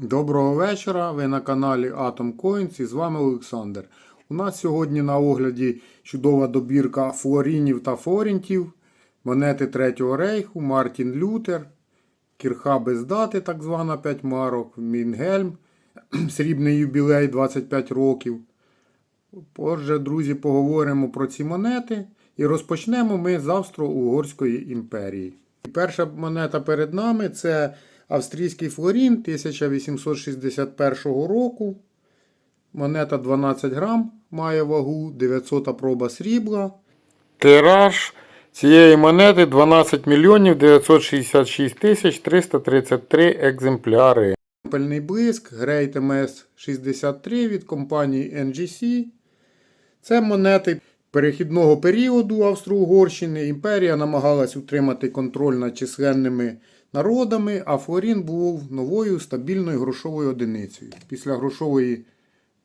Доброго вечора. Ви на каналі Atom Coins і з вами Олександр. У нас сьогодні на огляді чудова добірка флорінів та форінтів, монети Третього рейху, Мартін Лютер, кірха без дати, так звана 5 марок, Мінгельм, срібний юбілей 25 років. Отже, друзі, поговоримо про ці монети і розпочнемо ми з Австро-Угорської імперії. І перша монета перед нами це австрійський флорін 1861 року. Монета 12 грам має вагу, 900 проба срібла. Тираж цієї монети 12 мільйонів 966 тисяч 333 екземпляри. Пельний блиск Great MS 63 від компанії NGC. Це монети перехідного періоду Австро-Угорщини. Імперія намагалась утримати контроль над численними народами, а флорін був новою стабільною грошовою одиницею після грошової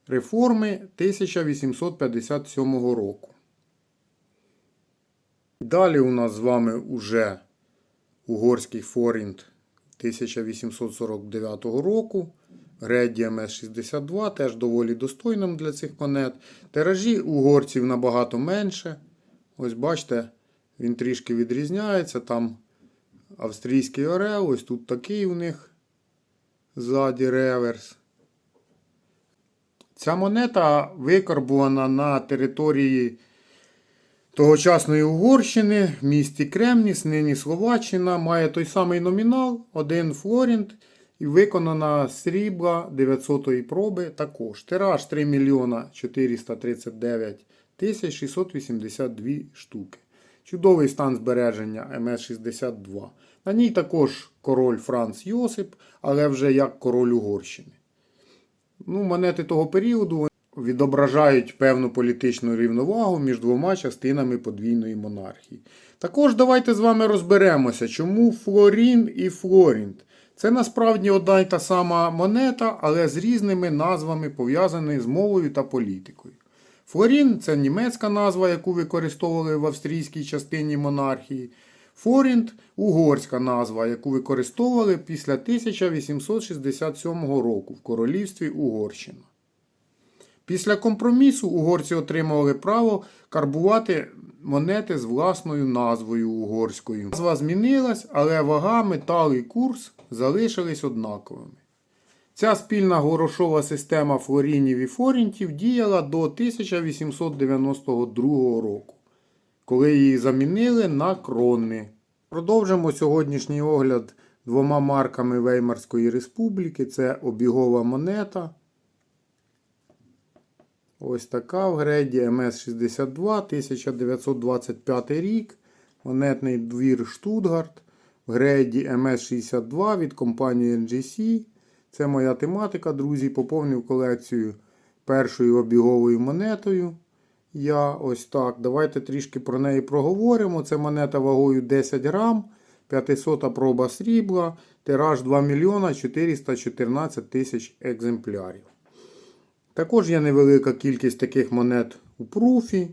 реформи 1857 року. Далі у нас з вами уже угорський форінт 1849 року. Греді МС-62 теж доволі достойним для цих монет. Тиражі угорців набагато менше. Ось бачите, він трішки відрізняється. Там австрійський орел, ось тут такий у них ззаді реверс. Ця монета викарбувана на території тогочасної Угорщини в місті Кремніс, нині Словаччина. Має той самий номінал, один флорінт. І виконана срібла 900 проби також. Тираж 3 мільйона 439 тисяч 682 штуки. Чудовий стан збереження МС-62. На ній також король Франц Йосип, але вже як король Угорщини. Ну, монети того періоду відображають певну політичну рівновагу між двома частинами подвійної монархії. Також давайте з вами розберемося, чому Флорін і Флорінт. Це насправді одна й та сама монета, але з різними назвами пов'язані з мовою та політикою. Флорін це німецька назва, яку використовували в австрійській частині монархії. Форінт угорська назва, яку використовували після 1867 року в королівстві Угорщина. Після компромісу угорці отримували право карбувати монети з власною назвою угорською. Назва змінилась, але вага, метал і курс залишились однаковими. Ця спільна горошова система флорінів і форінтів діяла до 1892 року, коли її замінили на крони. Продовжимо сьогоднішній огляд двома марками Веймарської республіки. Це обігова монета. Ось така в греді МС-62 1925 рік. Монетний двір Штутгарт. В греді МС-62 від компанії NGC. Це моя тематика, друзі. Поповнив колекцію першою обіговою монетою. Я ось так. Давайте трішки про неї проговоримо. Це монета вагою 10 грам, 500 проба срібла, тираж 2 мільйона 414 тисяч екземплярів. Також є невелика кількість таких монет у пруфі.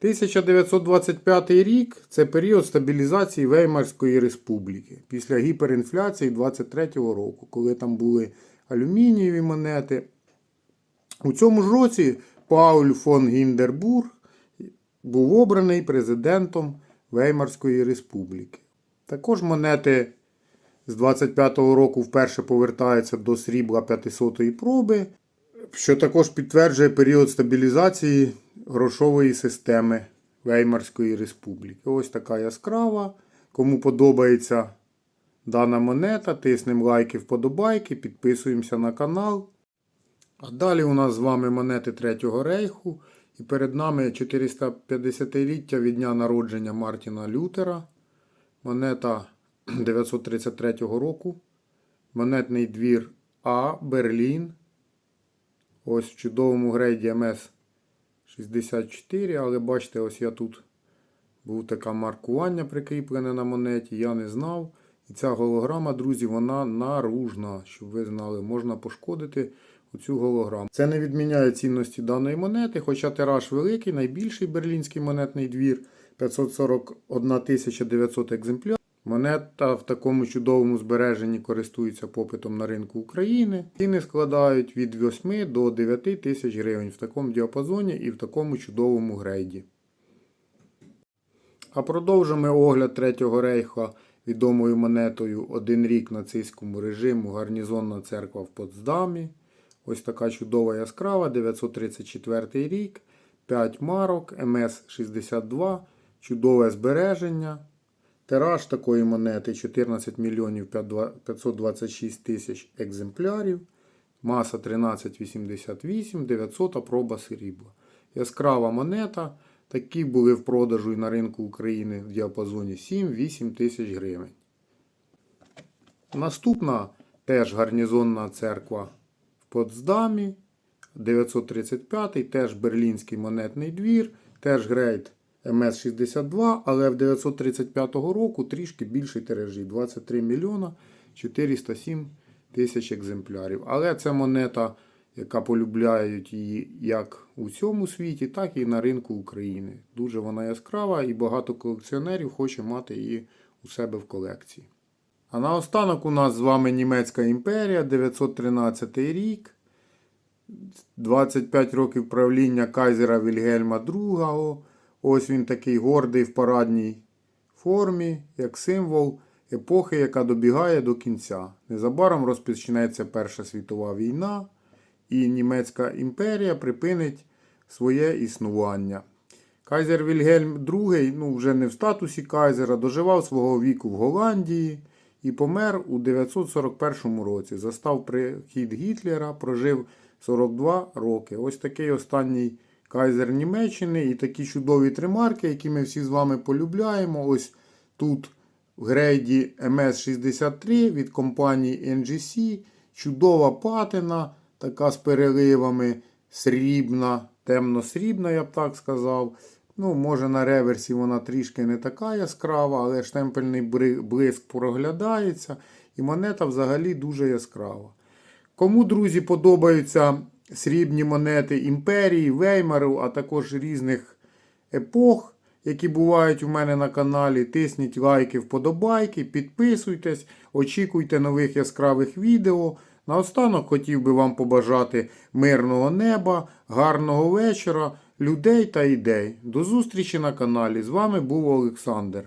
1925 рік це період стабілізації Веймарської республіки після гіперінфляції 23 року, коли там були алюмінієві монети. У цьому ж році Пауль фон Гіндербург був обраний президентом Веймарської республіки. Також монети з 25-го року вперше повертаються до срібла 500-ї проби, що також підтверджує період стабілізації грошової системи Веймарської республіки. Ось така яскрава. Кому подобається дана монета, тиснемо лайки, вподобайки, підписуємося на канал. А далі у нас з вами монети Третього рейху. І перед нами 450-ліття від дня народження Мартіна Лютера. Монета 933 року. Монетний двір А Берлін. Ось в чудовому грейді МС 64, але бачите, ось я тут був таке маркування прикріплене на монеті, я не знав. І ця голограма, друзі, вона наружна, щоб ви знали, можна пошкодити оцю голограму. Це не відміняє цінності даної монети, хоча тираж великий, найбільший берлінський монетний двір 541 900 екземплярів. Монета в такому чудовому збереженні користується попитом на ринку України. Ціни складають від 8 до 9 тисяч гривень в такому діапазоні і в такому чудовому грейді. А продовжимо огляд Третього рейха відомою монетою один рік нацистському режиму гарнізонна церква в Потсдамі. Ось така чудова яскрава, 934 рік, 5 марок, МС-62, чудове збереження. Тираж такої монети 14 мільйонів 526 тисяч екземплярів. Маса 13,88, 900 проба срібла. Яскрава монета. Такі були в продажу і на ринку України в діапазоні 7-8 тисяч гривень. Наступна теж гарнізонна церква в Потсдамі. 935 теж Берлінський монетний двір, теж грейд МС-62, але в 935 року трішки більший тиражі 23 мільйона 407 тисяч екземплярів. Але це монета, яка полюбляють її як у всьому світі, так і на ринку України. Дуже вона яскрава і багато колекціонерів хоче мати її у себе в колекції. А наостанок у нас з вами Німецька імперія, 913 рік. 25 років правління кайзера Вільгельма II. Ось він такий гордий в парадній формі, як символ епохи, яка добігає до кінця. Незабаром розпочнеться Перша світова війна, і Німецька імперія припинить своє існування. Кайзер Вільгельм II, ну вже не в статусі кайзера, доживав свого віку в Голландії і помер у 941 році. Застав прихід Гітлера, прожив 42 роки. Ось такий останній кайзер Німеччини і такі чудові тримарки, які ми всі з вами полюбляємо. Ось тут в грейді MS63 від компанії NGC. Чудова патина, така з переливами, срібна, темно-срібна, я б так сказав. Ну, може на реверсі вона трішки не така яскрава, але штемпельний блиск проглядається. І монета взагалі дуже яскрава. Кому, друзі, подобаються срібні монети імперії, Веймару, а також різних епох, які бувають у мене на каналі, тисніть лайки, вподобайки, підписуйтесь, очікуйте нових яскравих відео. Наостанок хотів би вам побажати мирного неба, гарного вечора, людей та ідей. До зустрічі на каналі. З вами був Олександр.